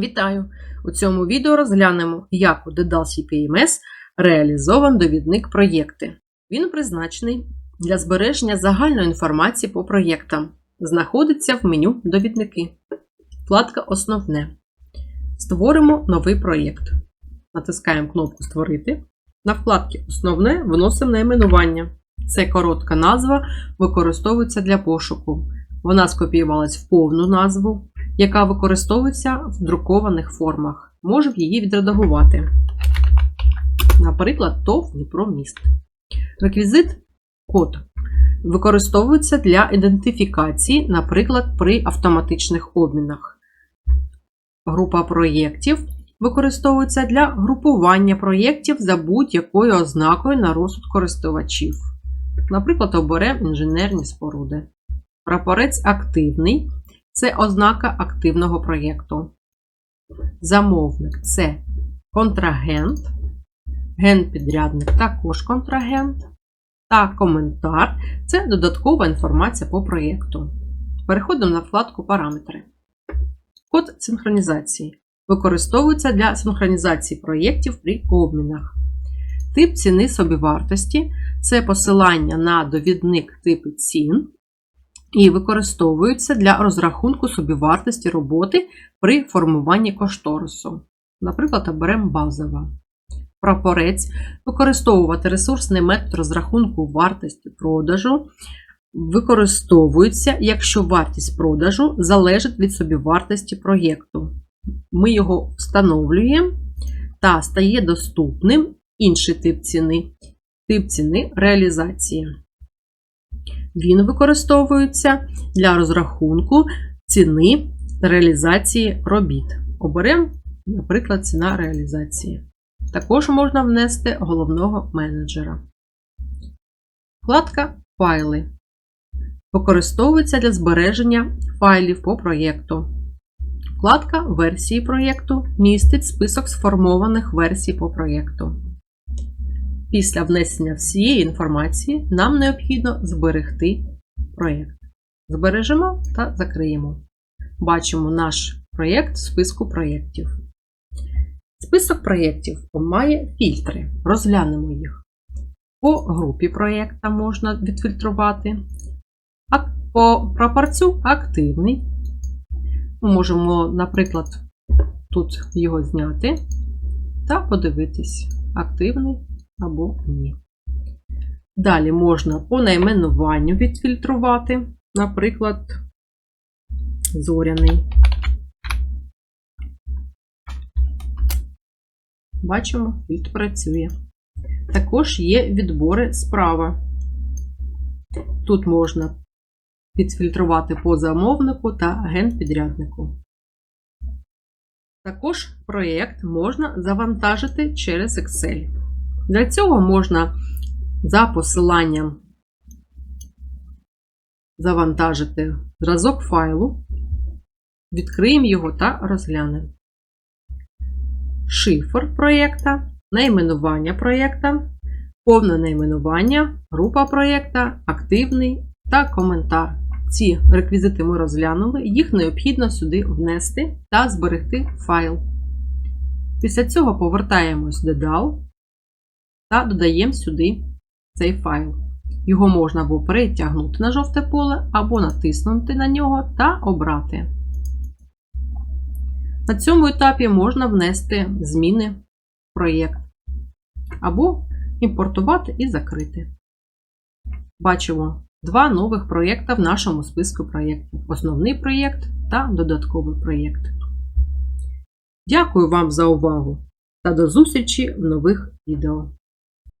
Вітаю! У цьому відео розглянемо, як у Dedal CPMS реалізован довідник проєкти. Він призначений для збереження загальної інформації по проєктам. Знаходиться в меню Довідники. Вкладка Основне. Створимо новий проєкт. Натискаємо кнопку Створити. На вкладці Основне вносимо найменування. Це коротка назва, використовується для пошуку. Вона скопіювалась в повну назву, яка використовується в друкованих формах. Можемо її відредагувати. Наприклад, ТОВ Дніпроміст. Реквізит код використовується для ідентифікації, наприклад, при автоматичних обмінах. Група проєктів використовується для групування проєктів за будь-якою ознакою на розсуд користувачів. Наприклад, оберемо інженерні споруди. Прапорець активний це ознака активного проєкту. Замовник це контрагент, генпідрядник також контрагент. Та коментар це додаткова інформація по проєкту. Переходимо на вкладку Параметри. Код синхронізації використовується для синхронізації проєктів при обмінах. Тип ціни собівартості це посилання на довідник типу цін і використовуються для розрахунку собівартості роботи при формуванні кошторису. Наприклад, оберемо базова. Прапорець використовувати ресурсний метод розрахунку вартості продажу. Використовується, якщо вартість продажу залежить від собівартості проєкту. Ми його встановлюємо та стає доступним інший тип ціни тип ціни реалізації. Він використовується для розрахунку ціни реалізації робіт. Оберемо, наприклад, ціна реалізації. Також можна внести головного менеджера. Вкладка Файли. Використовується для збереження файлів по проєкту. Вкладка Версії проєкту містить список сформованих версій по проєкту. Після внесення всієї інформації нам необхідно зберегти проєкт. Збережемо та закриємо. Бачимо наш проєкт в списку проєктів. Список проєктів має фільтри. Розглянемо їх. По групі проєкта можна відфільтрувати. По прапорцю активний. Ми можемо, наприклад, тут його зняти та подивитись, активний або ні. Далі можна по найменуванню відфільтрувати, наприклад, зоряний. Бачимо, фільтр працює. Також є відбори справа. Тут можна підфільтрувати по замовнику та генпідряднику. Також проєкт можна завантажити через Excel. Для цього можна за посиланням завантажити зразок файлу, відкриємо його та розглянемо. Шифр проєкта, найменування проєкта, повне найменування, група проєкта, активний та коментар. Ці реквізити ми розглянули, їх необхідно сюди внести та зберегти файл. Після цього повертаємось до DAO та додаємо сюди цей файл. Його можна або перетягнути на жовте поле, або натиснути на нього та обрати. На цьому етапі можна внести зміни в проєкт, або імпортувати і закрити. Бачимо два нових проєкти в нашому списку проєктів: основний проєкт та додатковий проєкт. Дякую вам за увагу та до зустрічі в нових відео.